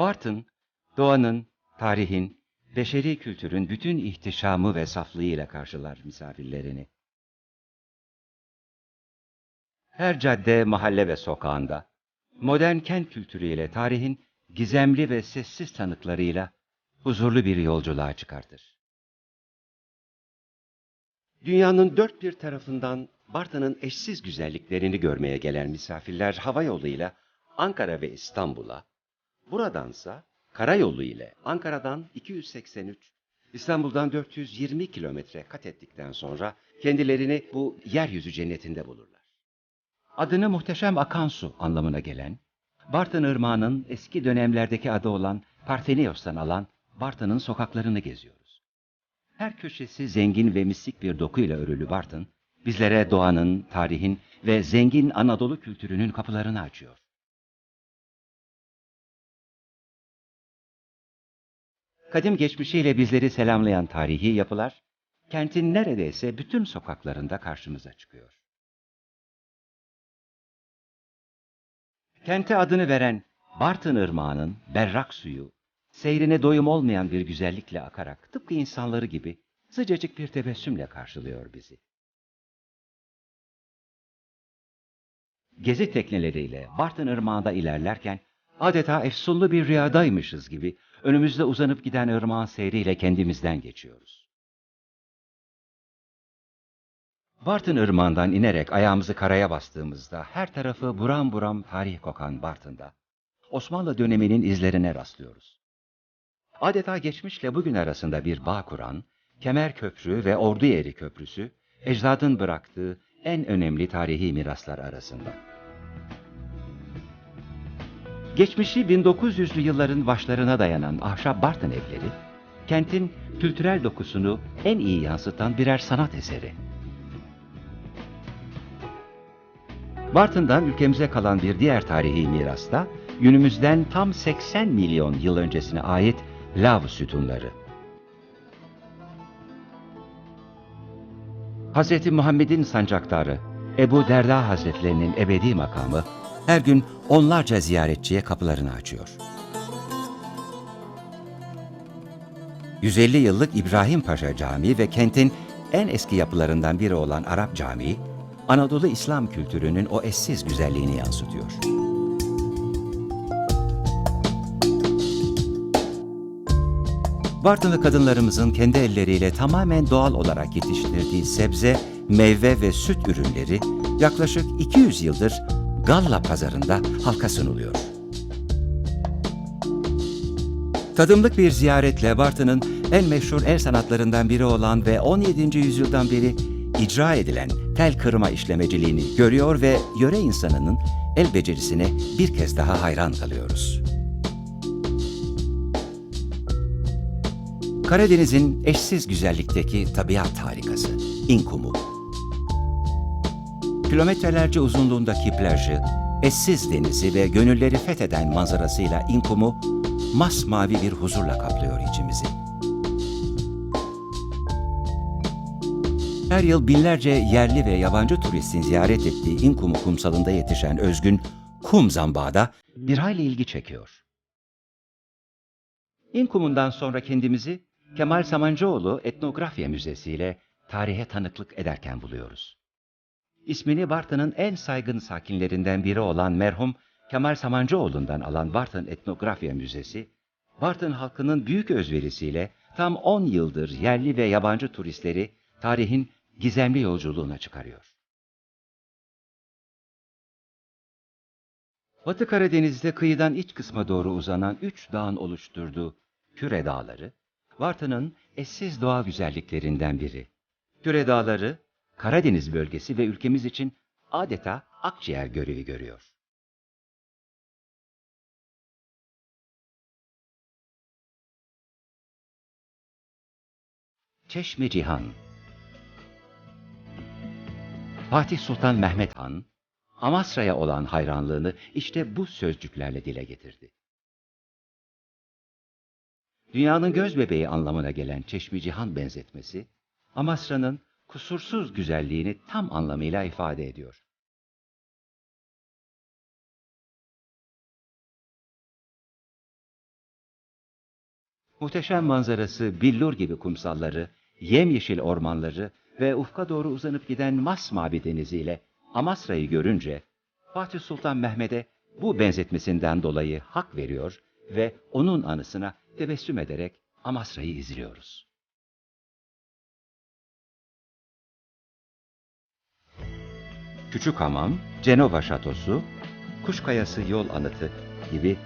Bartın, doğanın, tarihin, beşeri kültürün bütün ihtişamı ve saflığıyla karşılar misafirlerini. Her cadde, mahalle ve sokağında, modern kent kültürüyle tarihin gizemli ve sessiz tanıklarıyla huzurlu bir yolculuğa çıkartır. Dünyanın dört bir tarafından Bartın'ın eşsiz güzelliklerini görmeye gelen misafirler hava yoluyla Ankara ve İstanbul'a, buradansa karayolu ile Ankara'dan 283, İstanbul'dan 420 kilometre kat ettikten sonra kendilerini bu yeryüzü cennetinde bulurlar. Adını muhteşem akan su anlamına gelen, Bartın Irmağı'nın eski dönemlerdeki adı olan Parthenios'tan alan Bartın'ın sokaklarını geziyoruz. Her köşesi zengin ve mistik bir dokuyla örülü Bartın, bizlere doğanın, tarihin ve zengin Anadolu kültürünün kapılarını açıyor. Kadim geçmişiyle bizleri selamlayan tarihi yapılar, kentin neredeyse bütün sokaklarında karşımıza çıkıyor. Kente adını veren Bartın Irmağı'nın berrak suyu, seyrine doyum olmayan bir güzellikle akarak tıpkı insanları gibi sıcacık bir tebessümle karşılıyor bizi. Gezi tekneleriyle Bartın Irmağı'nda ilerlerken adeta efsunlu bir rüyadaymışız gibi önümüzde uzanıp giden ırmağın seyriyle kendimizden geçiyoruz. Bartın Irmağı'ndan inerek ayağımızı karaya bastığımızda her tarafı buram buram tarih kokan Bartın'da Osmanlı döneminin izlerine rastlıyoruz. Adeta geçmişle bugün arasında bir bağ kuran, Kemer Köprü ve Orduyeri Köprüsü, ecdadın bıraktığı en önemli tarihi miraslar arasında. Geçmişi 1900'lü yılların başlarına dayanan ahşap Bartın evleri, kentin kültürel dokusunu en iyi yansıtan birer sanat eseri. Bartın'dan ülkemize kalan bir diğer tarihi mirasta, günümüzden tam 80 milyon yıl öncesine ait lav sütunları. Hz. Muhammed'in sancaktarı Ebu Derda Hazretlerinin ebedi makamı her gün onlarca ziyaretçiye kapılarını açıyor. 150 yıllık İbrahim Paşa Camii ve kentin en eski yapılarından biri olan Arap Camii, Anadolu İslam kültürünün o eşsiz güzelliğini yansıtıyor. Bartınlı kadınlarımızın kendi elleriyle tamamen doğal olarak yetiştirdiği sebze, meyve ve süt ürünleri yaklaşık 200 yıldır Galla pazarında halka sunuluyor. Tadımlık bir ziyaretle Bartın'ın en meşhur el sanatlarından biri olan ve 17. yüzyıldan beri icra edilen tel kırma işlemeciliğini görüyor ve yöre insanının el becerisine bir kez daha hayran kalıyoruz. Karadeniz'in eşsiz güzellikteki tabiat harikası, İnkumu. Kilometrelerce uzunluğundaki plajı, eşsiz denizi ve gönülleri fetheden manzarasıyla İnkumu, masmavi bir huzurla kaplıyor içimizi. Her yıl binlerce yerli ve yabancı turistin ziyaret ettiği İnkumu kumsalında yetişen özgün kum zambağı bir hayli ilgi çekiyor. İnkum'undan sonra kendimizi Kemal Samancıoğlu Etnografya Müzesi ile tarihe tanıklık ederken buluyoruz. İsmini Bartın'ın en saygın sakinlerinden biri olan merhum Kemal Samancıoğlu'ndan alan Bartın Etnografya Müzesi, Bartın halkının büyük özverisiyle tam 10 yıldır yerli ve yabancı turistleri tarihin gizemli yolculuğuna çıkarıyor. Batı Karadeniz'de kıyıdan iç kısma doğru uzanan üç dağın oluşturduğu Küre Dağları, Bartın'ın eşsiz doğa güzelliklerinden biri. Küre Dağları, Karadeniz bölgesi ve ülkemiz için adeta akciğer görevi görüyor. Çeşme Cihan Fatih Sultan Mehmet Han, Amasra'ya olan hayranlığını işte bu sözcüklerle dile getirdi. Dünyanın göz bebeği anlamına gelen Çeşmi Cihan benzetmesi, Amasra'nın kusursuz güzelliğini tam anlamıyla ifade ediyor. Muhteşem manzarası billur gibi kumsalları, yemyeşil ormanları ve ufka doğru uzanıp giden masmavi deniziyle Amasra'yı görünce Fatih Sultan Mehmet'e bu benzetmesinden dolayı hak veriyor ve onun anısına tebessüm ederek Amasra'yı izliyoruz. Küçük Hamam, Cenova Şatosu, Kuşkayası Yol Anıtı gibi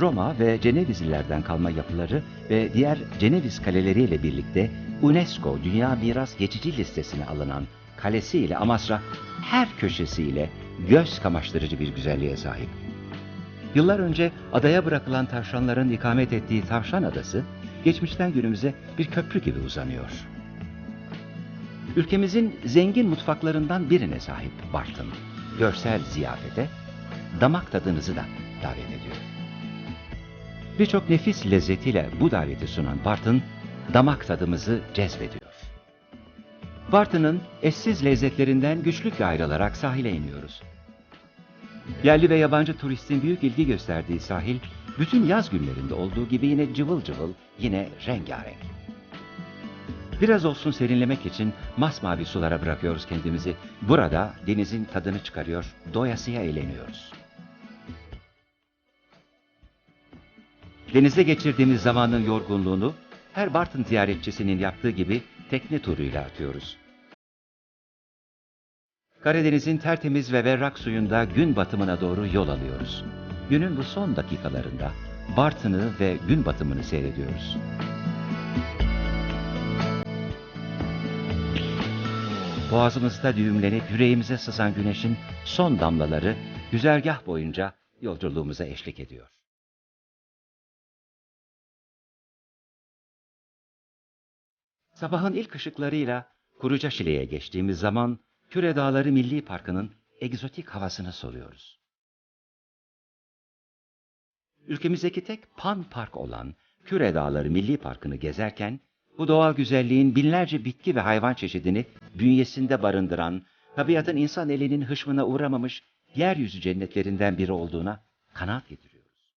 Roma ve Cenevizlilerden kalma yapıları ve diğer Ceneviz kaleleriyle birlikte UNESCO Dünya Miras Geçici Listesine alınan kalesiyle Amasra her köşesiyle göz kamaştırıcı bir güzelliğe sahip. Yıllar önce adaya bırakılan tavşanların ikamet ettiği Tavşan Adası, geçmişten günümüze bir köprü gibi uzanıyor. Ülkemizin zengin mutfaklarından birine sahip Bartın. Görsel ziyafete, damak tadınızı da davet ediyor. Birçok nefis lezzetiyle bu daveti sunan Bartın, damak tadımızı cezbediyor. Bartın'ın eşsiz lezzetlerinden güçlükle ayrılarak sahile iniyoruz. Yerli ve yabancı turistin büyük ilgi gösterdiği sahil, bütün yaz günlerinde olduğu gibi yine cıvıl cıvıl, yine rengarenk. Biraz olsun serinlemek için masmavi sulara bırakıyoruz kendimizi. Burada denizin tadını çıkarıyor, doyasıya eğleniyoruz. Denizde geçirdiğimiz zamanın yorgunluğunu her Bartın ziyaretçisinin yaptığı gibi tekne turuyla atıyoruz. Karadeniz'in tertemiz ve berrak suyunda gün batımına doğru yol alıyoruz. Günün bu son dakikalarında Bartın'ı ve gün batımını seyrediyoruz. Boğazımızda düğümlenip yüreğimize sızan güneşin son damlaları güzergah boyunca yolculuğumuza eşlik ediyor. Sabahın ilk ışıklarıyla Kurucaşile'ye geçtiğimiz zaman Küre Dağları Milli Parkı'nın egzotik havasını soluyoruz. Ülkemizdeki tek pan park olan Küre Dağları Milli Parkı'nı gezerken bu doğal güzelliğin binlerce bitki ve hayvan çeşidini bünyesinde barındıran, tabiatın insan elinin hışmına uğramamış yeryüzü cennetlerinden biri olduğuna kanaat getiriyoruz.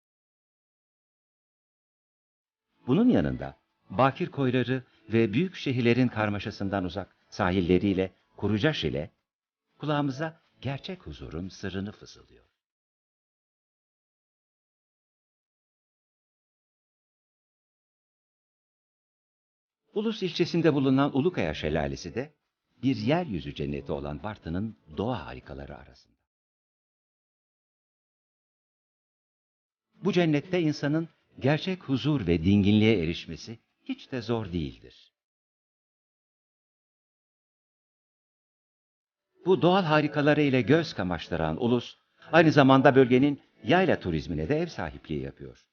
Bunun yanında bakir koyları ve büyük şehirlerin karmaşasından uzak sahilleriyle Kurucaş ile kulağımıza gerçek huzurun sırrını fısıldıyor. Ulus ilçesinde bulunan Ulukaya Şelalesi de bir yeryüzü cenneti olan Bartın'ın doğa harikaları arasında. Bu cennette insanın gerçek huzur ve dinginliğe erişmesi hiç de zor değildir. Bu doğal harikaları ile göz kamaştıran ulus, aynı zamanda bölgenin yayla turizmine de ev sahipliği yapıyor.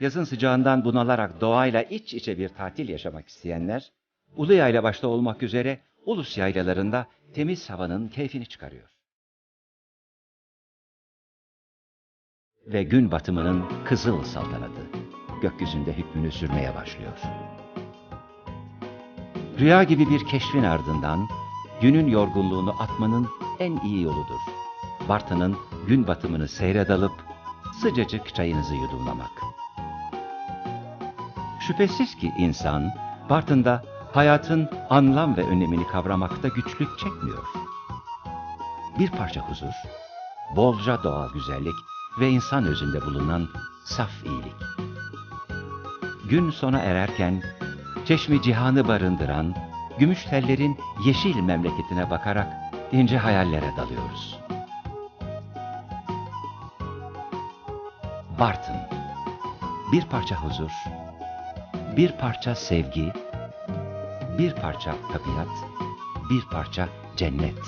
Yazın sıcağından bunalarak doğayla iç içe bir tatil yaşamak isteyenler, Ulu Yayla başta olmak üzere ulus yaylalarında temiz havanın keyfini çıkarıyor. Ve gün batımının kızıl saltanatı gökyüzünde hükmünü sürmeye başlıyor. Rüya gibi bir keşfin ardından günün yorgunluğunu atmanın en iyi yoludur. Bartın'ın gün batımını seyre dalıp sıcacık çayınızı yudumlamak. Şüphesiz ki insan Bartın'da hayatın anlam ve önemini kavramakta güçlük çekmiyor. Bir parça huzur, bolca doğal güzellik ve insan özünde bulunan saf iyilik. Gün sona ererken çeşmi cihanı barındıran gümüş tellerin yeşil memleketine bakarak ince hayallere dalıyoruz. Bartın, bir parça huzur, bir parça sevgi, bir parça tabiat, bir parça cennet.